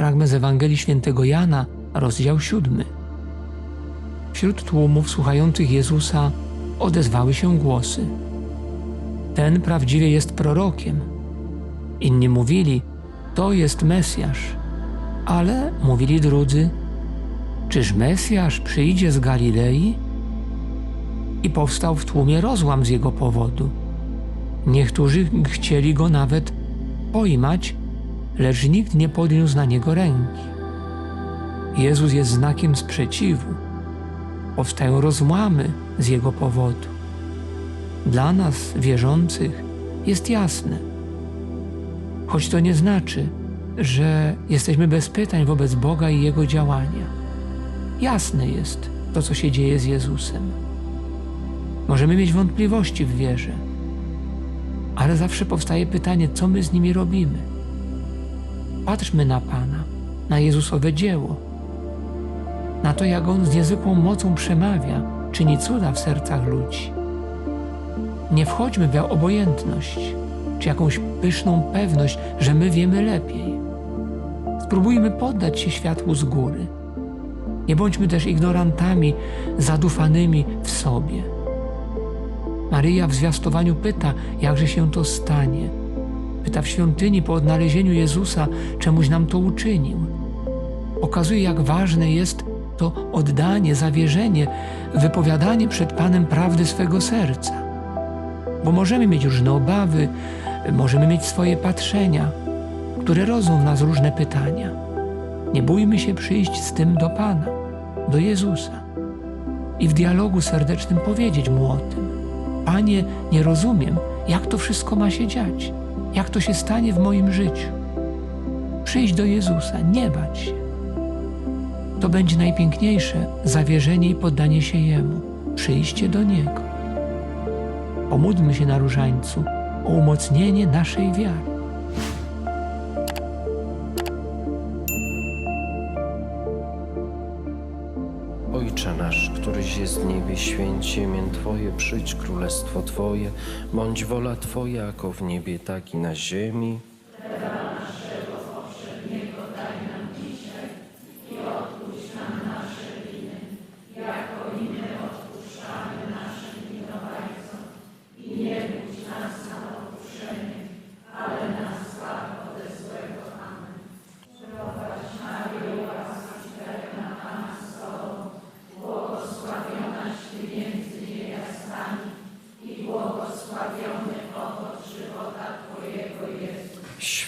fragment z Ewangelii Świętego Jana, rozdział siódmy. Wśród tłumów słuchających Jezusa odezwały się głosy. Ten prawdziwie jest prorokiem. Inni mówili, to jest Mesjasz. Ale mówili drudzy, czyż Mesjasz przyjdzie z Galilei? I powstał w tłumie rozłam z jego powodu. Niektórzy chcieli go nawet pojmać, lecz nikt nie podniósł na niego ręki. Jezus jest znakiem sprzeciwu. Powstają rozłamy z jego powodu. Dla nas, wierzących, jest jasne. Choć to nie znaczy, że jesteśmy bez pytań wobec Boga i Jego działania. Jasne jest to, co się dzieje z Jezusem. Możemy mieć wątpliwości w wierze, ale zawsze powstaje pytanie, co my z nimi robimy. Patrzmy na Pana, na Jezusowe dzieło, na to, jak On z niezwykłą mocą przemawia, czyni cuda w sercach ludzi. Nie wchodźmy w obojętność czy jakąś pyszną pewność, że my wiemy lepiej. Spróbujmy poddać się światłu z góry. Nie bądźmy też ignorantami zadufanymi w sobie. Maryja w zwiastowaniu pyta, jakże się to stanie. Pyta w świątyni po odnalezieniu Jezusa, czemuś nam to uczynił. Pokazuje, jak ważne jest to oddanie, zawierzenie, wypowiadanie przed Panem prawdy swego serca. Bo możemy mieć różne obawy, możemy mieć swoje patrzenia, które rodzą w nas różne pytania. Nie bójmy się przyjść z tym do Pana, do Jezusa i w dialogu serdecznym powiedzieć Mu o tym. Panie, nie rozumiem, jak to wszystko ma się dziać, jak to się stanie w moim życiu. Przyjść do Jezusa, nie bać się. To będzie najpiękniejsze zawierzenie i poddanie się Jemu, przyjście do Niego. Pomódlmy się na różańcu o umocnienie naszej wiary. Ojcze nasz, któryś jest w niebie, święć imię Twoje, przyjdź królestwo Twoje, bądź wola Twoja, jako w niebie, tak i na ziemi.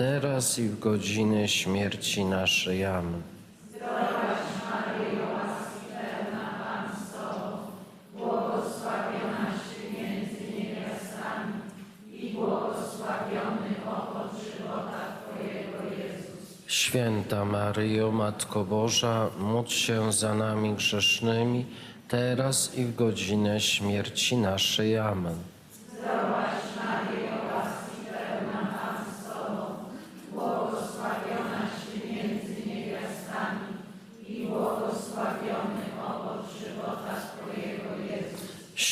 teraz i w godzinę śmierci naszej. Amen. Zdrowaś Maryjo, i błogosławiony Twojego Jezus. Święta Maryjo, Matko Boża, módl się za nami grzesznymi, teraz i w godzinę śmierci naszej. Amen.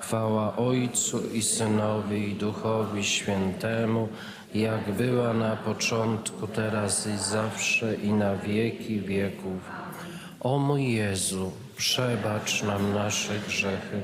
Chwała Ojcu i Synowi i Duchowi Świętemu, jak była na początku, teraz i zawsze i na wieki wieków. O mój Jezu, przebacz nam nasze grzechy,